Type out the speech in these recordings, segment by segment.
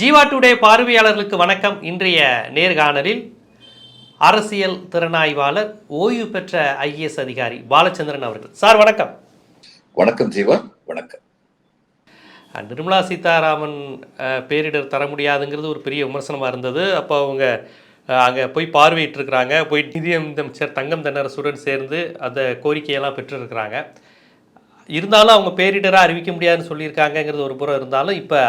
Jeeva today பார்வையாளர்களுக்கு வணக்கம். இன்றைய நேர்காணலில் அரசியல் திறனாய்வாளர் ஓய்வு பெற்ற ஐஏஎஸ் அதிகாரி பாலச்சந்திரன் அவர்கள். சார் வணக்கம். வணக்கம் ஜீவா வணக்கம். நிர்மலா சீதாராமன் பேரிடர் தர முடியாதுங்கிறது ஒரு பெரிய விமர்சனமாக இருந்தது. அப்போ அவங்க அங்கே போய் பார்வையிட்டிருக்கிறாங்க. போய் நிதியமைச்சர் தங்கம் தென்னரசுடன் சேர்ந்து அந்த கோரிக்கையெல்லாம் பெற்றிருக்கிறாங்க. இருந்தாலும் அவங்க பேரிடராக அறிவிக்க முடியாதுன்னு சொல்லியிருக்காங்கங்கிறது ஒரு புறம் இருந்தாலும் இப்போ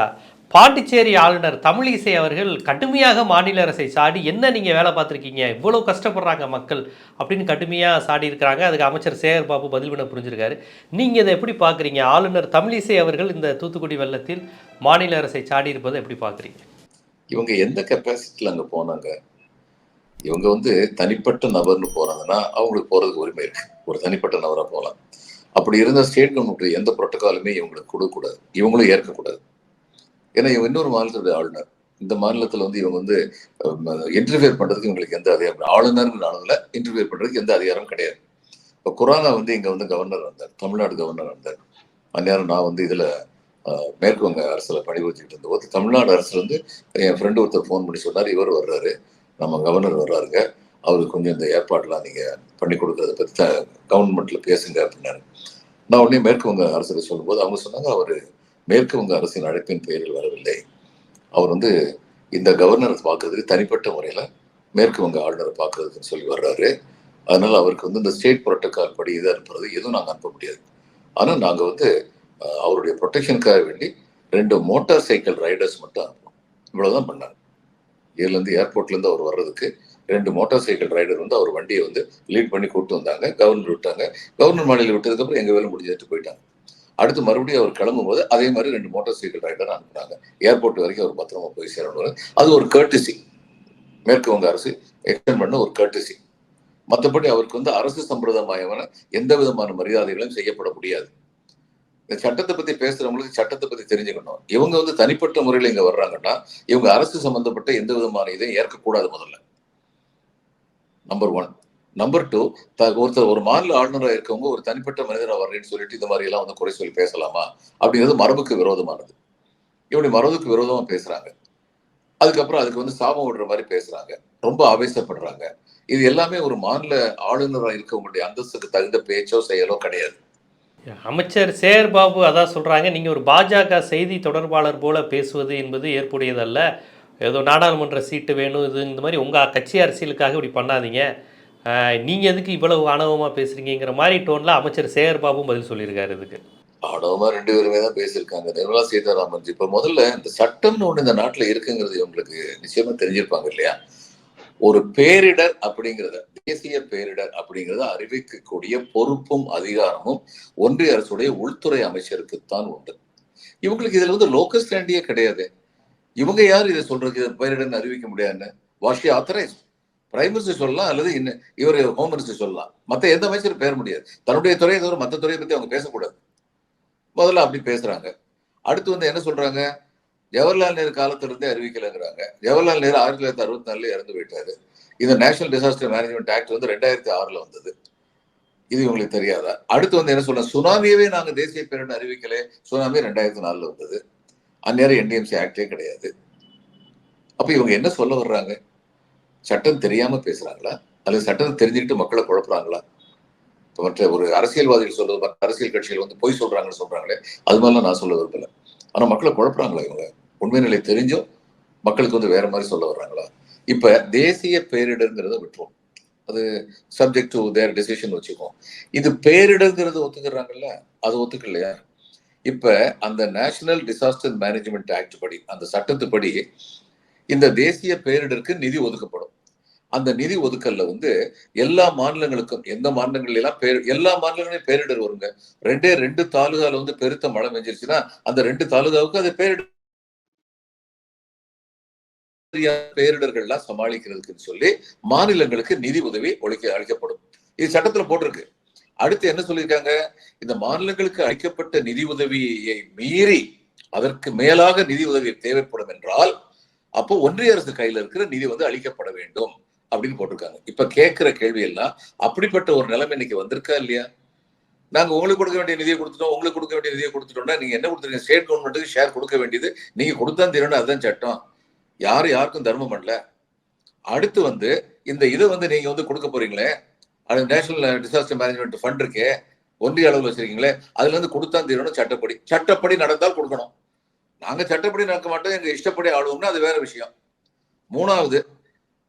பாண்டிச்சேரி ஆளுநர் தமிழிசை அவர்கள் கடுமையாக மாநில அரசை சாடி என்ன நீங்கள் வேலை பார்த்துருக்கீங்க? இவ்வளோ கஷ்டப்படுறாங்க மக்கள் அப்படின்னு கடுமையாக சாடி இருக்கிறாங்க. அதுக்கு அமைச்சர் சேகர் பாபு பதில் பண்ண புரிஞ்சிருக்காரு. நீங்கள் இதை எப்படி பார்க்குறீங்க? ஆளுநர் தமிழிசை அவர்கள் இந்த தூத்துக்குடி வெள்ளத்தில் மாநில அரசை சாடி இருப்பதை எப்படி பார்க்குறீங்க? இவங்க எந்த கெப்பாசிட்டியில் அங்கே போனாங்க? இவங்க வந்து தனிப்பட்ட நபர்னு போறாங்கன்னா அவங்களுக்கு போறதுக்கு உரிமை இருக்கு. ஒரு தனிப்பட்ட நபராக போகலாம் அப்படி இருந்த ஸ்டேட் கவர்மெண்ட் எந்த புரோட்டோகாலுமே இவங்களுக்கு கொடுக்கக்கூடாது. இவங்களும் ஏற்கக்கூடாது. ஏன்னா இவங்க இன்னொரு மாநிலத்துடைய ஆளுநர். இந்த மாநிலத்துல வந்து இவங்க வந்து இன்டர்ஃபியர் பண்றதுக்கு இவங்களுக்கு எந்த அதிகாரம் ஆளுநருங்கிற ஆளுநர்ல இன்டர்ஃபியர் பண்றதுக்கு எந்த அதிகாரம் கிடையாது. இப்போ குரானா வந்து இங்க வந்து கவர்னர் வந்தார் தமிழ்நாடு கவர்னர் வந்தார். அந்நேரம் நான் வந்து இதுல மேற்கு வங்க அரசுல பணிபுரிஞ்சுக்கிட்டு இருந்தபோது தமிழ்நாடு அரசு வந்து என் ஃப்ரெண்டு ஒருத்தர் ஃபோன் பண்ணி சொன்னார் இவர் வர்றாரு நம்ம கவர்னர் வர்றாருங்க. அவருக்கு கொஞ்சம் இந்த ஏற்பாடுலாம் நீங்க பண்ணி கொடுக்கறத பத்தி த- கவர்மெண்ட்ல பேசுங்க அப்படின்னாரு. நான் உடனே மேற்கு வங்க அரசுல சொல்லும்போது அவங்க சொன்னாங்க அவர் மேற்கு வங்க அரசின் அழைப்பின் பெயரில் வரவில்லை. அவர் வந்து இந்த கவர்னரை பார்க்கறதுக்கு தனிப்பட்ட முறையில் மேற்கு வங்க ஆளுநரை பார்க்கறதுக்குன்னு சொல்லி வர்றாரு. அதனால அவருக்கு வந்து இந்த ஸ்டேட் புரோட்டோக்கால் படி இதாக இருப்பது எதுவும் நாங்கள் அனுப்ப முடியாது. ஆனால் நாங்கள் வந்து அவருடைய ப்ரொடெக்ஷனுக்காக வேண்டி ரெண்டு மோட்டார் சைக்கிள் ரைடர்ஸ் மட்டும் அனுப்பணும் இவ்வளவுதான் பண்ணாங்க இதுலேருந்து ஏர்போர்ட்லேருந்து அவர் வர்றதுக்கு ரெண்டு மோட்டார் சைக்கிள் ரைடர் வந்து அவர் வண்டியை வந்து லீட் பண்ணி கூப்பிட்டு வந்தாங்க. கவர்னர் விட்டாங்க. கவர்னர் மாநில விட்டதுக்கப்புறம் எங்கள் வேலை முடிஞ்சிட்டு போயிட்டாங்க. அடுத்து மறுபடியும் அவர் கிளம்பும்போது அதே மாதிரி ரெண்டு மோட்டார் சைக்கிள் ரைடர் அனுப்புனாங்க. ஏர்போர்ட் வரைக்கும் அவர் பத்திரமா போய் சேரணும் அது ஒரு கர்டிசி மேற்கு வங்க அரசு எக்ஸ்டென்ட் பண்ண ஒரு கர்டிசி மற்றபடி அவருக்கு வந்து அரசு சம்பிரதாயமான எந்த விதமான மரியாதைகளும் செய்யப்பட முடியாது. இந்த சட்டத்தை பத்தி பேசுறவங்களுக்கு சட்டத்தை பத்தி தெரிஞ்சுக்கணும். இவங்க வந்து தனிப்பட்ட முறையில் இங்க வர்றாங்கன்னா இவங்க அரசு சம்பந்தப்பட்ட எந்த விதமான இதையும் ஏற்கக்கூடாது முதல்ல. நம்பர் ஒன் நம்பர் டூ ஒருத்தர் ஒரு மாநில ஆளுநராக இருக்கவங்க ஒரு தனிப்பட்ட மனிதராக வர்றேன்னு சொல்லிட்டு இந்த மாதிரி எல்லாம் வந்து குறை சொல்லி பேசலாமா? அப்படிங்கிறது மரபுக்கு விரோதமானது. இப்படி மரபுக்கு விரோதமா பேசுறாங்க. அதுக்கப்புறம் அதுக்கு வந்து சாபம் விடுற மாதிரி பேசுறாங்க. ரொம்ப ஆவேசப்படுறாங்க. இது எல்லாமே ஒரு மாநில ஆளுநராக இருக்கவங்களுடைய அந்தஸ்துக்கு தகுந்த பேச்சோ செயலோ கிடையாது. அமைச்சர் சேர் பாபு அதான் சொல்கிறாங்க நீங்கள் ஒரு பாஜக செய்தி தொடர்பாளர் போல பேசுவது என்பது ஏற்புடையதல்ல. ஏதோ நாடாளுமன்ற சீட்டு வேணும் இது இந்த மாதிரி உங்கள் கட்சி அரசியலுக்காக இப்படி பண்ணாதீங்க. நீங்கள் எதுக்கு இவ்வளவு ஆணவமாக பேசுகிறீங்கிற மாதிரி டோனில் அமைச்சர் சேகர் பாபும் பதில் சொல்லியிருக்காரு இதுக்கு. ஆடவமா ரெண்டு பேருமே தான் பேசியிருக்காங்க. நிர்மலா சீதாராமன் ஜி. முதல்ல இந்த சட்டம்னு ஒண்ணு இந்த நாட்டுல இருக்குங்கிறது இவங்களுக்கு நிச்சயமா தெரிஞ்சிருப்பாங்க இல்லையா? ஒரு பேரிடர் அப்படிங்கிறத தேசிய பேரிடர் அப்படிங்கிறத அறிவிக்கக்கூடிய பொறுப்பும் அதிகாரமும் ஒன்றிய அரசுடைய உள்துறை அமைச்சருக்குத்தான் உண்டு. இவங்களுக்கு இதுல வந்து லோக்கல் ஸ்டாண்டியே கிடையாது. இவங்க யார் இதை சொல்றதுக்கு? பேரிடர்னு அறிவிக்க முடியாதுன்னு. Washi authorise. பிரைம் மினிஸ்டர் சொல்லலாம் அல்லது இன்னும் இவர் ஹோம் மினிஸ்டர் சொல்லலாம். மற்ற எந்த அமைச்சரும் பேர முடியாது. தன்னுடைய துறையை தவிர மற்ற துறையை பற்றி அவங்க பேசக்கூடாது. முதல்ல அப்படி பேசுறாங்க. அடுத்து வந்து என்ன சொல்றாங்க? ஜவஹர்லால் நேரு காலத்திலிருந்தே அறிவிக்கலைங்கிறாங்க. ஜவஹர்லால் நேரு ஆயிரத்தி தொள்ளாயிரத்தி அறுபத்தி நாலுல இறந்து போயிட்டாரு. இந்த நேஷனல் டிசாஸ்டர் மேனேஜ்மெண்ட் ஆக்ட் வந்து ரெண்டாயிரத்தி ஆறுல வந்தது. இது இவங்களுக்கு தெரியாதா? அடுத்து வந்து என்ன சொல்ற சுனாமியவே நாங்க தேசிய பேரிடர் அறிவிக்கல. சுனாமி ரெண்டாயிரத்தி நாலுல வந்தது. அந்நேரம் என்டிஎம்சி ஆக்டே கிடையாது. அப்ப இவங்க என்ன சொல்ல வர்றாங்க? சட்டம் தெரியாம பேசுறாங்களா? அல்லது சட்டத்தை தெரிஞ்சுக்கிட்டு மக்களை குழப்புறாங்களா? மற்ற ஒரு அரசியல்வாதிகள் சொல்றது மற்ற அரசியல் கட்சிகள் வந்து பொய் சொல்றாங்கன்னு சொல்றாங்களே அது மாதிரிலாம் நான் சொல்ல விரும்பல. ஆனா மக்களை குழப்புறாங்களா இவங்க? உண்மை நிலை தெரிஞ்சும் மக்களுக்கு வந்து வேற மாதிரி சொல்ல வர்றாங்களா? இப்ப தேசிய பேரிடர்ங்கிறத விட்டுருவோம் அது சப்ஜெக்ட் டு தேர் டெசிஷன் வச்சுக்கோம். இது பேரிடர்ங்கிறது ஒத்துக்கிறாங்கல்ல? அது ஒத்துக்கலையா? இப்ப அந்த நேஷனல் டிசாஸ்டர் மேனேஜ்மெண்ட் ஆக்ட் படி அந்த சட்டத்துப்படி இந்த தேசிய பேரிடருக்கு நிதி ஒதுக்கப்படும். அந்த நிதி ஒதுக்கல்ல வந்து எல்லா மாநிலங்களுக்கும் எந்த மாநிலங்கள்ல எல்லாம் பேர் எல்லா மாநிலங்களையும் பேரிடர் வருங்க ரெண்டே ரெண்டு தாலுகால வந்து பெருத்த மழை பெஞ்சிருச்சுன்னா அந்த ரெண்டு தாலுகாவுக்கு அது பேரிடர் பேரிடர்கள்லாம் சமாளிக்கிறதுக்குன்னு சொல்லி மாநிலங்களுக்கு நிதி உதவி ஒழிக்க அளிக்கப்படும். இது சட்டத்துல போட்டிருக்கு. அடுத்து என்ன சொல்லியிருக்காங்க? இந்த மாநிலங்களுக்கு அளிக்கப்பட்ட நிதி உதவியை மீறி அதற்கு மேலாக நிதி உதவி தேவைப்படும் என்றால் அப்போ ஒன்றிய அரசு கையில இருக்கிற நிதி வந்து அளிக்கப்பட வேண்டும். அப்படின்னு போட்டிருக்காங்க. இப்ப கேட்கிற கேள்வி எல்லாம் அப்படிப்பட்ட ஒரு நிலைமை இன்னைக்கு வந்திருக்கா இல்லையா? நாங்க உங்களுக்கு கொடுக்க வேண்டிய நிதியை கொடுத்துட்டோம் உங்களுக்கு கொடுக்க வேண்டிய நிதியை கொடுத்துட்டோம்னா நீங்க என்ன கொடுத்துருக்கீங்க? ஸ்டேட் கவர்மெண்ட்டுக்கு ஷேர் கொடுக்க வேண்டியது நீங்க கொடுத்தா தீரணும் அதுதான் சட்டம். யாரும் யாருக்கும் தர்மம் பண்ணல. அடுத்து வந்து இந்த இதை வந்து நீங்க வந்து கொடுக்க போறீங்களே? அது நேஷனல் டிசாஸ்டர் மேனேஜ்மெண்ட் ஃபண்ட் இருக்கே ஒன்றிய அளவில் வச்சிருக்கீங்களே அதுல இருந்து கொடுத்தா தீரணும் சட்டப்படி. சட்டப்படி நடந்தால் கொடுக்கணும். நாங்க சட்டப்படி நடக்க மாட்டோம் எங்க இஷ்டப்படி ஆளுவோம்னா அது வேற விஷயம். மூணாவது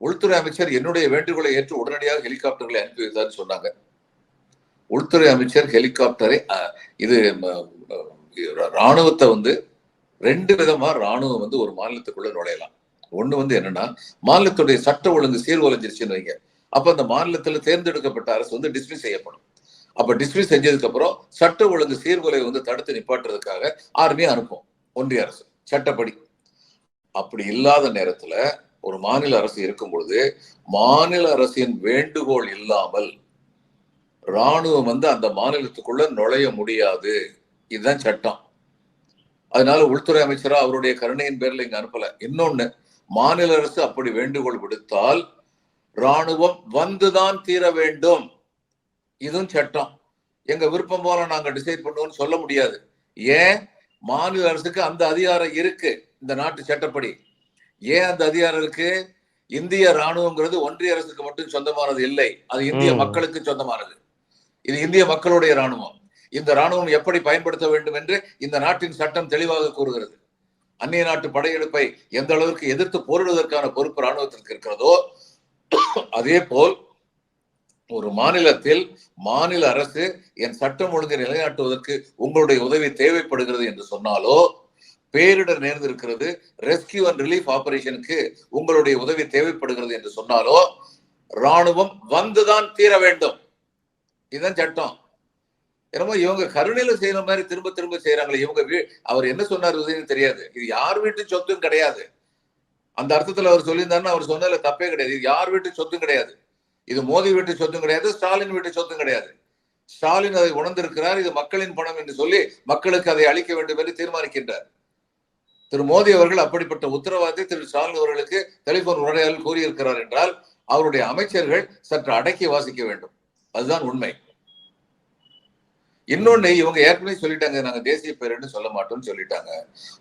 உள்துறை அமைச்சர் என்னுடைய வேண்டுகோளை ஏற்று உடனடியாக ஹெலிகாப்டர்களை அனுப்பி வைத்தார்னு சொன்னாங்க. உள்துறை அமைச்சர் ஹெலிகாப்டரை இது ராணுவத்தை வந்து ரெண்டு விதமா ராணுவம் வந்து ஒரு மாநிலத்துக்குள்ள நுழையலாம். ஒண்ணு வந்து என்னன்னா மாநிலத்துடைய சட்ட ஒழுங்கு சீர்குலைஞ்சிருச்சுன்னு வைங்க. அப்ப அந்த மாநிலத்துல தேர்ந்தெடுக்கப்பட்ட அரசு வந்து டிஸ்மிஸ் செய்யப்படும். அப்ப டிஸ்மிஸ் செஞ்சதுக்கு அப்புறம் சட்ட ஒழுங்கு சீர்குலை வந்து தடுத்து நிப்பாட்டுறதுக்காக ஆர்மியை அனுப்பும் ஒன்றிய அரசு. சட்டப்படி. அப்படி இல்லாத நேரத்துல ஒரு மாநில அரசு இருக்கும் பொழுது மாநில அரசின் வேண்டுகோள் இல்லாமல் ராணுவம் வந்து அந்த மாநிலத்துக்குள்ள நுழைய முடியாது. இதுதான் சட்டம். அதனால உள்துறை அமைச்சரா அவருடைய கருணையின் பேர்ல இங்க அனுப்பல. இன்னொன்னு மாநில அரசு அப்படி வேண்டுகோள் விடுத்தால் ராணுவம் வந்துதான் தீர வேண்டும். இதுவும் சட்டம். எங்க விருப்பம் போல நாங்க டிசைட் பண்ணுவோம்னு சொல்ல முடியாது. ஏன்? மாநில அரசுக்கு அந்த அதிகாரம் இருக்கு. இந்த நாட்டு சட்டப்படி. ஏன் அந்த அதிகாரம் இருக்கு? இந்திய ராணுவங்கிறது ஒன்றிய அரசுக்கு மட்டும் சொந்தமானது இல்லை. அது இந்திய. மக்களுக்கு சொந்தமானது. இது இந்திய மக்களுடைய ராணுவம் இந்த ராணுவம் எப்படி பயன்படுத்த வேண்டும் என்று இந்த நாட்டின் சட்டம் தெளிவாக கூறுகிறது. அந்நிய நாட்டு படையெடுப்பை எந்த அளவிற்கு எதிர்த்து போரிடுவதற்கான பொறுப்பு ராணுவத்திற்கு இருக்கிறதோ அதே போல் ஒரு மாநிலத்தில் மாநில அரசு என் சட்டம் ஒழுங்கை நிலைநாட்டுவதற்கு உங்களுடைய உதவி தேவைப்படுகிறது என்று சொன்னாலோ பேரிடர் நேர்ந்திருக்கிறது ரெஸ்கியூ அண்ட் ரிலீஃப் ஆபரேஷனுக்கு உங்களுடைய உதவி தேவைப்படுகிறது என்று சொன்னாலோ ராணுவம் வந்துதான் தீர வேண்டும். இதுதான் சட்டம். என்னமோ இவங்க கருணையில செய்யற மாதிரி திரும்ப திரும்ப செய்யறாங்களே இவங்க அவர் என்ன சொன்னார் தெரியாது. இது யார் வீட்டு சொத்தும் கிடையாது. அந்த அர்த்தத்துல அவர் சொல்லியிருந்தாருன்னு அவர் சொன்னதுல தப்பே கிடையாது. இது யார் வீட்டு சொத்தும் கிடையாது. இது மோடி வீட்டு சொத்தும் கிடையாது ஸ்டாலின் வீட்டு சொத்தும் கிடையாது. ஸ்டாலின் அதை உணர்ந்திருக்கிறார் இது மக்களின் பணம் என்று சொல்லி மக்களுக்கு அதை அளிக்க வேண்டும் என்று தீர்மானிக்கின்றார். திரு மோடி அவர்கள் அப்படிப்பட்ட உத்தரவாதத்தை திரு ஸ்டாலின் அவர்களுக்கு டெலிபோன் உரையாடல் கூறியிருக்கிறார் என்றால் அவருடைய அமைச்சர்கள் சற்று அடக்கி வாசிக்க வேண்டும். அதுதான் உண்மை. இன்னொன்னு இவங்க ஏற்கனவே சொல்லிட்டாங்க நாங்க தேசிய பேருன்னு சொல்ல மாட்டோம்னு சொல்லிட்டாங்க.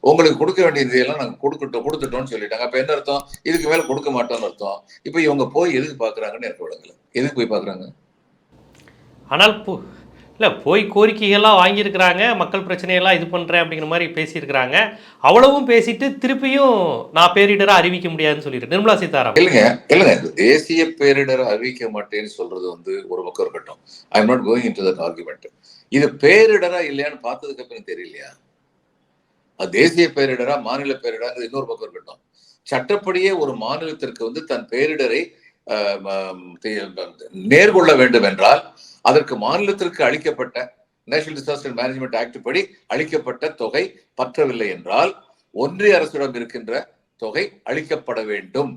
உங்களுக்கு கொடுக்க வேண்டிய நிதியெல்லாம் நாங்க கொடுக்கட்டோம் கொடுத்துட்டோம்னு சொல்லிட்டாங்க. அப்ப என்ன அர்த்தம்? இதுக்கு மேல கொடுக்க மாட்டோம்னு அர்த்தம். இப்ப இவங்க போய் எதுக்கு பாக்குறாங்கன்னு எனக்கு விடுங்களேன் எதுக்கு போய் பாக்குறாங்க? ஆனால் இல்லை போய் கோரிக்கைகள்லாம் வாங்கியிருக்கிறாங்க மக்கள் பிரச்சனையெல்லாம் இது பண்ணுறேன் அப்படிங்கிற மாதிரி பேசியிருக்கிறாங்க. அவ்வளவும் பேசிட்டு திருப்பியும் நான் பேரிடராக அறிவிக்க முடியாதுன்னு சொல்லிட்டு. நிர்மலா சீதாராமன். இல்லைங்க இல்லைங்க தேசிய பேரிடரை அறிவிக்க மாட்டேன்னு சொல்றது வந்து ஒரு பக்கம் இருக்கட்டும். I am not going into that argument இது பேரிடரா இல்லையான்னு பார்த்ததுக்கு அப்புறம் தெரியலையா? அது தேசிய பேரிடரா மாநில பேரிடராங்கிறது இன்னொரு பக்கம் இருக்கட்டும். சட்டப்படியே ஒரு மாநிலத்திற்கு வந்து தன் பேரிடரை ஆஹ், நேர்கொள்ள வேண்டும் என்றால் அதற்கு மாநிலத்திற்கு அளிக்கப்பட்ட நேஷனல் டிசாஸ்டர் மேனேஜ்மெண்ட் ஆக்ட் படி அளிக்கப்பட்ட தொகை பற்றவில்லை என்றால் ஒன்றிய அரசிடம் இருக்கின்ற தொகை அளிக்கப்பட வேண்டும்.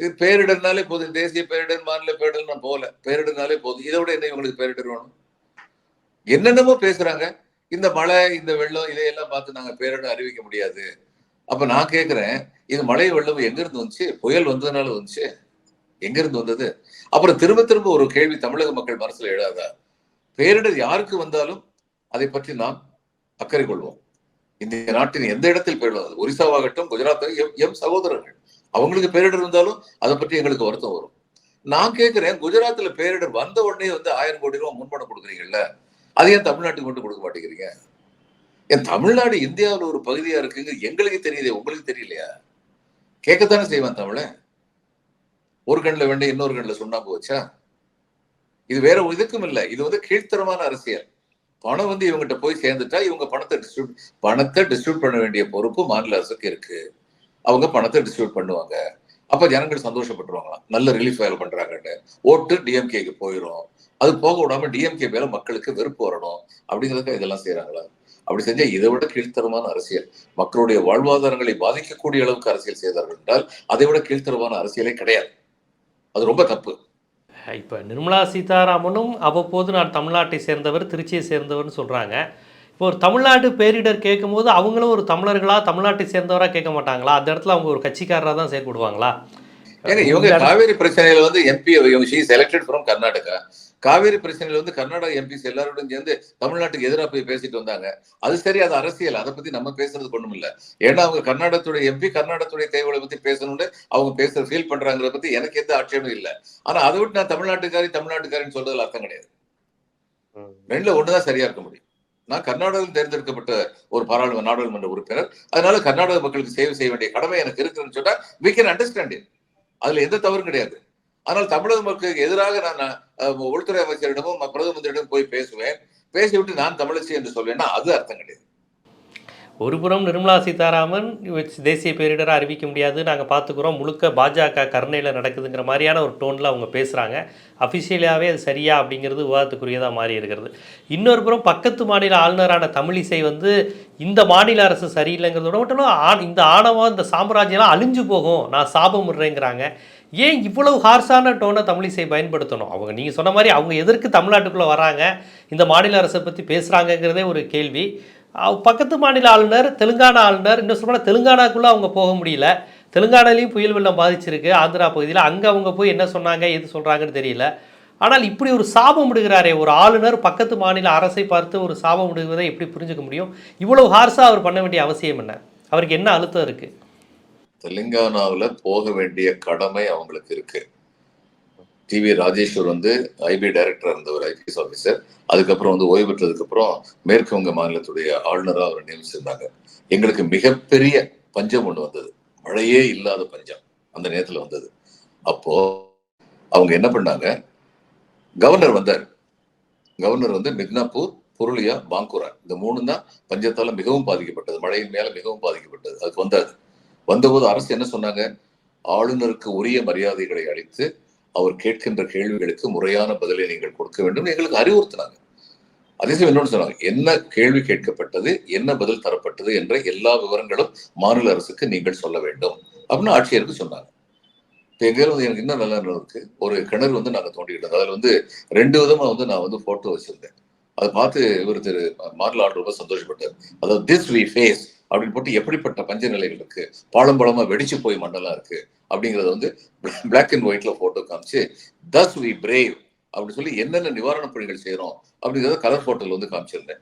இது பேரிடர்னாலே போதும் தேசிய பேரிடர் மாநில பேரிடர் நான் போகல. பேரிடர்னாலே போதும் இதை விட என்ன இவங்களுக்கு பேரிடர் வேணும்? என்னென்னமோ பேசுறாங்க. இந்த மழை இந்த வெள்ளம் இதையெல்லாம் பார்த்து நாங்க பேரிடர் அறிவிக்க முடியாது. அப்ப நான் கேட்கிறேன் இது மழை வெள்ளம் எங்க இருந்து வந்துச்சு? புயல் வந்ததுனால வந்துச்சு? எங்க இருந்து வந்தது? அப்புறம் திரும்ப திரும்ப ஒரு கேள்வி தமிழக மக்கள் மனசுல எழாதா பேரிடர் யாருக்கு வந்தாலும் அதை பற்றி நாம் அக்கறை கொள்வோம். இந்த நாட்டின் எந்த இடத்தில் பேரிடர் ஒரிசாவாகட்டும் குஜராத் எம் எம் சகோதரர்கள். அவங்களுக்கு பேரிடர் இருந்தாலும் அதை பற்றி எங்களுக்கு வருத்தம் வரும். நான் கேட்கிறேன் குஜராத்ல பேரிடர் வந்த உடனே வந்து ஆயிரம் கோடி ரூபாய் முன்பணம் கொடுக்குறீங்கல்ல அது ஏன் தமிழ்நாட்டுக்கு மட்டும் கொடுக்க மாட்டேங்கிறீங்க? என் தமிழ்நாடு இந்தியாவில் ஒரு பகுதியா இருக்குங்க? எங்களுக்கு தெரியுதே உங்களுக்கு தெரியலையா? கேட்கத்தானே செய்வான் தமிழன். ஒரு கண்ணில் வேண்டிய இன்னொரு கண்ணில் சுண்ணாம்பு வச்சா இது வேற இதுக்கும் இல்லை. இது வந்து கீழ்த்தரமான அரசியல். பணம் வந்து இவங்ககிட்ட போய் சேர்ந்துட்டா இவங்க பணத்தை டிஸ்ட்ரிபியூட் பணத்தை டிஸ்ட்ரிபியூட் பண்ண வேண்டிய பொறுப்பு மாநில அரசுக்கு இருக்கு. அவங்க பணத்தை டிஸ்ட்ரிபியூட் பண்ணுவாங்க. அப்ப ஜனங்கள் சந்தோஷப்பட்டுருவாங்களாம். நல்ல ரிலீஃப் வேலை பண்றாங்கன்னு ஓட்டு டிஎம்கேக்கு போயிடும் அது போக விடாம டிஎம்கே மேல மக்களுக்கு வெறுப்பு வரணும். அப்படிங்கிறதுக்கு இதெல்லாம் செய்யறாங்களா அப்படி செஞ்சா இதை விட கீழ்த்தரமான அரசியல். மக்களுடைய வாழ்வாதாரங்களை பாதிக்கக்கூடிய அளவுக்கு அரசியல் செய்தார்கள் என்றால் அதை விட கீழ்த்தரமான அரசியலே கிடையாது. அது ரொம்ப தப்பு. இப்போ நிர்மலா சீதாராமனும் அவ்வப்போது நான் தமிழ்நாட்டை சேர்ந்தவர் திருச்சியை சேர்ந்தவர்னு சொல்கிறாங்க இப்போ ஒரு தமிழ்நாடு பேரிடர் கேட்கும்போது அவங்களும் ஒரு தமிழர்களா தமிழ்நாட்டை சேர்ந்தவராக கேட்க மாட்டாங்களா? அந்த இடத்துல அவங்க ஒரு கட்சிக்காரராக தான் செயல்படுவாங்களா ஏங்க இவங்க காவேரி பிரச்சனையில வந்து எம்பி இவங்க she selected from Karnataka. Kaveri பிரச்சனையில வந்து கர்நாடக எம்பிஸ் எல்லாரோடும் சேர்ந்து தமிழ்நாட்டுக்கு எதிராக போய் பேசிட்டு வந்தாங்க. அது சரி அது அரசியல். அதை பத்தி நம்ம பேசுறது ஒண்ணும் இல்ல. ஏன்னா அவங்க கர்நாடகத்துடைய எம்பி கர்நாடகத்துடைய தேவைகளை பத்தி பேசணும்னு அவங்க பேசுற ஃபீல் பண்றாங்கிறத பத்தி எனக்கு எந்த ஆட்சேபம் இல்ல. ஆனா அதை விட்டு நான் தமிழ்நாட்டுக்காரி தமிழ்நாட்டுக்காரின்னு சொல்றதுல அர்த்தம் கிடையாது. ரெண்டுல ஒண்ணுதான் சரியா இருக்க முடியும். நான் கர்நாடகாவில் தேர்ந்தெடுக்கப்பட்ட ஒரு பாராளுமன்ற நாடாளுமன்ற உறுப்பினர். அதனால கர்நாடக மக்களுக்கு சேவை செய்ய வேண்டிய கடமை எனக்கு இருக்குன்னு சொன்னா வி கேன் அண்டர்ஸ்டாண்ட் அதுல எந்த தவறும் கிடையாது. ஆனால் தமிழக மக்களுக்கு எதிராக நான் உள்துறை அமைச்சரிடமும் ம- பிரதம மந்திரியிடம் போய் பேசுவேன். பேசிவிட்டு நான் தமிழச்சி என்று சொல்வேன்னா அது அர்த்தம் கிடையாது. ஒருபுறம் நிர்மலா சீதாராமன் தேசிய பேரிடராக அறிவிக்க முடியாது. நாங்கள் பார்த்துக்குறோம். முழுக்க பாஜக கருணையில் நடக்குதுங்கிற மாதிரியான ஒரு டோனில் அவங்க பேசுகிறாங்க அஃபிஷியலாகவே அது சரியா அப்படிங்கிறது விவாதத்துக்குரியதாக மாறி இருக்கிறது. இன்னொரு புறம் பக்கத்து மாநில ஆளுநரான தமிழிசை வந்து இந்த மாநில அரசு சரியில்லைங்கிறதோட மட்டும் ஆ- இந்த ஆணவம் இந்த சாம்ராஜ்யம்லாம் அழிஞ்சு போகும். நான் சாபம் விடுறேங்கிறாங்க. ஏன் இவ்வளவு ஹார்ஸான டோனை தமிழிசை பயன்படுத்தணும்? அவங்க நீங்கள் சொன்ன மாதிரி அவங்க எதற்கு தமிழ்நாட்டுக்குள்ளே வராங்க? இந்த மாநில அரசை பற்றி பேசுகிறாங்கங்கிறதே ஒரு கேள்வி. பக்கத்து மாநில ஆளுநர் தெலுங்கானா ஆளுநர் இன்னும் சொல்ல தெலுங்கானாக்குள்ளே அவங்க போக முடியல. தெலுங்கானாலையும் புயல் வெள்ளம் பாதிச்சிருக்கு. ஆந்திரா பகுதியில் அங்கே அவங்க போய் என்ன சொன்னாங்க எது சொல்கிறாங்கன்னு தெரியல. ஆனால் இப்படி ஒரு சாபம் விடுகிறாரே ஒரு ஆளுநர் பக்கத்து மாநில அரசை பார்த்து ஒரு சாபம் விடுவதை எப்படி புரிஞ்சுக்க முடியும்? இவ்வளவு ஹார்ஸாக அவர் பண்ண வேண்டிய அவசியம் என்ன? அவருக்கு என்ன அழுத்தம் இருக்குது தெலுங்கானாவில் போக வேண்டிய கடமை அவங்களுக்கு இருக்கு. டிவி ராஜேஸ்வர் வந்து ஐபி டைரக்டர் இருந்தவர் ஐபிஎஸ் ஆஃபீஸர் அதுக்கப்புறம் வந்து ஓய்வு பெற்றதுக்கு அப்புறம் மேற்கு வங்க மாநிலத்துடைய ஆளுநராக அவர் நியமிச்சிருந்தாங்க. எங்களுக்கு மிகப்பெரிய பஞ்சம் ஒன்று வந்தது. மழையே இல்லாத பஞ்சம் அந்த நேரத்தில் வந்தது. அப்போ அவங்க என்ன பண்ணாங்க? கவர்னர் வந்தார். கவர்னர் வந்து மித்னாப்பூர் புருளியா பாங்குரா இந்த மூணு தான் பஞ்சத்தால மிகவும் பாதிக்கப்பட்டது. மழையின் மேல மிகவும் பாதிக்கப்பட்டது. அதுக்கு வந்தார். வந்தபோது அரசு என்ன சொன்னாங்க? ஆளுநருக்கு உரிய மரியாதைகளை அளித்து அவர் கேட்கின்ற கேள்விகளுக்கு முறையான பதிலை நீங்கள் கொடுக்க வேண்டும். எங்களுக்கு அறிவுறுத்தினாங்க. அதே சமயம் இன்னொன்று சொன்னாங்க என்ன கேள்வி கேட்கப்பட்டது? என்ன பதில் தரப்பட்டது? என்ற எல்லா விவரங்களும் மாநில அரசுக்கு நீங்கள் சொல்ல வேண்டும் அப்படின்னு ஆட்சியருக்கு சொன்னாங்க. இப்ப வந்து எனக்கு இன்னும் நல்லா இருக்கு. ஒரு கிணறு வந்து நாங்கள் தோண்டிக்கிட்டோம். அதில் வந்து ரெண்டு விதமாக வந்து நான் வந்து போட்டோ வச்சிருந்தேன். அதை பார்த்து இவர் திரு மாநில ஆளுநர் ரொம்ப சந்தோஷப்பட்டார். அதாவது திஸ் வி ஃபேஸ் அப்படின்னு போட்டு எப்படிப்பட்ட பஞ்ச நிலைகள் இருக்கு பாலம் பாலமா வெடிச்சு போய் மண்டலம் இருக்கு அப்படிங்கறத வந்து பிளாக் அண்ட் ஒயிட்ல போட்டோ காமிச்சு தஸ் வி பிரேவ் அப்படின்னு சொல்லி என்னென்ன நிவாரணப் பணிகள் செய்யறோம் அப்படிங்கறத கலர் போட்டோல வந்து காமிச்சிருந்தேன்.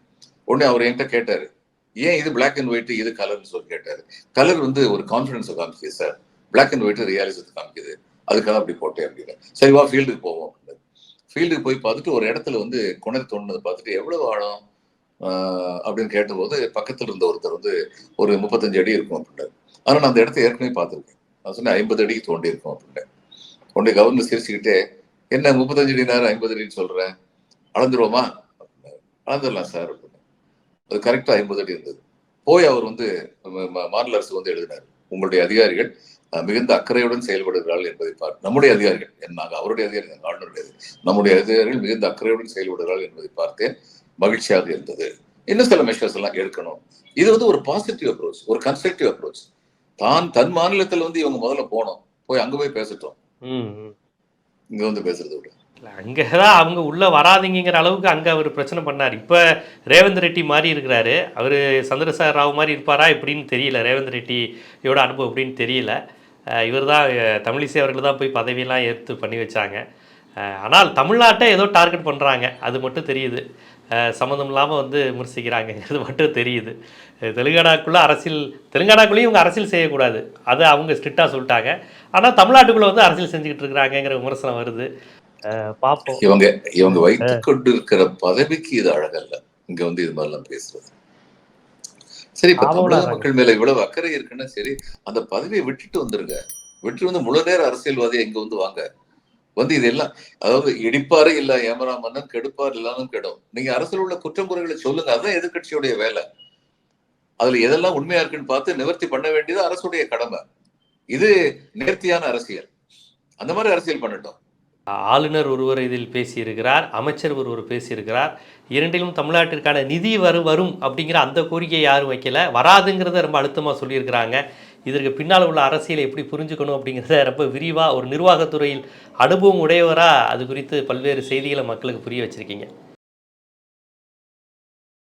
உடனே அவர் என்கிட்ட கேட்டாரு ஏன் இது பிளாக் அண்ட் ஒயிட் இது கலர்னு சொல்லி கேட்டாரு. கலர் வந்து ஒரு கான்பிடன்ஸ் காமிக்குது சார் பிளாக் அண்ட் ஒயிட் ரியாலிசத்தை காமிக்குது. அதுக்காக அப்படி போட்டேன் அப்படின்னு சரி வா ஃபீல்டுக்கு போவோம் அப்படின்னு ஃபீல்டுக்கு போய் பார்த்துட்டு ஒரு இடத்துல வந்து குணர் தோணுனது பார்த்துட்டு எவ்வளவு ஆழம்? அப்படின்னு கேட்டபோது பக்கத்துல இருந்த ஒருத்தர் வந்து ஒரு முப்பத்தஞ்சு அடி இருக்கும் அப்படின்னாரு ஆனால் நான் அந்த இடத்த ஏற்கனவே பார்த்திருக்கேன். நான் சொன்னேன் ஐம்பது அடிக்கு தோண்டி இருக்கும் அப்படின்னேன் உடனே கவர்னர் சிரிச்சுக்கிட்டே என்ன முப்பத்தஞ்சு அடி நேரம் ஐம்பது அடின்னு சொல்றேன் அளந்துருவோமா? அளந்துடலாம் சார் அப்படின்னு அது கரெக்டாக ஐம்பது அடி இருந்தது. போய் அவர் வந்து மாநில அரசு வந்து எழுதினார். உங்களுடைய அதிகாரிகள் மிகுந்த அக்கறையுடன் செயல்படுகிறார்கள் என்பதை பார்த்து நம்முடைய அதிகாரிகள் நாங்கள் அவருடைய அதிகாரிகள் ஆளுநருடைய நம்முடைய அதிகாரிகள் மிகுந்த அக்கறையுடன் செயல்படுகிறார்கள் என்பதை பார்த்தேன். மகிழ்ச்சியாக இருந்தது. இன்னும் சில மெஷர்ஸ் எல்லாம் எடுக்கணும்? இது வந்து ஒரு பாசிட்டிவ் அப்ரோச் ஒரு கன்ஸ்ட்ரக்டிவ் அப்ரோச் தான் தன் மாநிலத்துல வந்து இவங்க முதல்ல போனோம். போய் அங்க போய் பேசட்டும். இங்க வந்து பேசுறதை விட அங்கே தான் அவங்க உள்ளே வராதீங்கிற அளவுக்கு அங்கே அவர் பிரச்சனை பண்ணார். இப்போ ரேவந்த் ரெட்டி மாதிரி இருக்கிறாரு. அவர் சந்திரசேகர் ராவ் மாதிரி இருப்பாரா இப்படின்னு தெரியல. ரேவந்த் ரெட்டியோட அனுபவம் எப்படின்னு தெரியல. இவர் தான் தமிழிசை அவர்கள் தான் போய் பதவியெல்லாம் ஏற்று பண்ணி வச்சாங்க. ஆனால் தமிழ்நாட்டை ஏதோ டார்கெட் பண்ணுறாங்க அது மட்டும் தெரியுது. சம்மந்தம் இல்லாமல் வந்து விமர்சிக்கிறாங்கங்கிறது மட்டும் தெரியுது. தெலுங்கானாக்குள்ளே அரசியல் தெலுங்கானாக்குள்ளேயும் இவங்க அரசியல் செய்யக்கூடாது. அதை அவங்க ஸ்ட்ரிக்டாக சொல்லிட்டாங்க. ஆனால் தமிழ்நாட்டுக்குள்ளே வந்து அரசியல் செஞ்சுக்கிட்டு இருக்கிறாங்கிற விமர்சனம் வருது. பார்ப்போம் இவங்க இவங்க வைத்துக் கொண்டு இருக்கிற பதவிக்கு இது அழகல்ல. இங்க வந்து இது மாதிரிலாம் பேசுறது. சரி இப்ப தமிழக. மக்கள் மேல இவ்வளவு அக்கறை இருக்குன்னா சரி அந்த பதவியை விட்டுட்டு வந்துருங்க. விட்டு வந்து முழு நேர அரசியல்வாதி இங்க வந்து வாங்க. வந்து இதெல்லாம் அதாவது இடிப்பாரு இல்ல ஏமரா மன்னன் கெடுப்பார் இல்லாமல் கெடும். நீங்க அரசியல் உள்ள குற்றம் குறைகளை சொல்லுங்க அதுதான் எதிர்கட்சியுடைய வேலை. அதுல எதெல்லாம் உண்மையா இருக்குன்னு பார்த்து நிவர்த்தி பண்ண வேண்டியது அரசுடைய கடமை. இது நேர்த்தியான அரசியல். அந்த மாதிரி அரசியல் பண்ணட்டும். ஆளுநர் ஒருவர் இதில் பேசியிருக்கிறார் அமைச்சர் ஒருவர் பேசியிருக்கிறார். இரண்டிலும் தமிழ்நாட்டிற்கான நிதி வரும் வரும் அப்படிங்கிற அந்த கோரிக்கையை யாரும் வைக்கல. வராதுங்கிறத ரொம்ப அழுத்தமாக சொல்லியிருக்கிறாங்க. இதற்கு பின்னால் உள்ள அரசியலை எப்படி புரிஞ்சுக்கணும் அப்படிங்கிறத ரொம்ப விரிவாக ஒரு நிர்வாகத்துறையில் அனுபவம் உடையவராக அது குறித்து பல்வேறு செய்திகளை மக்களுக்கு புரிய வச்சுருக்கீங்க.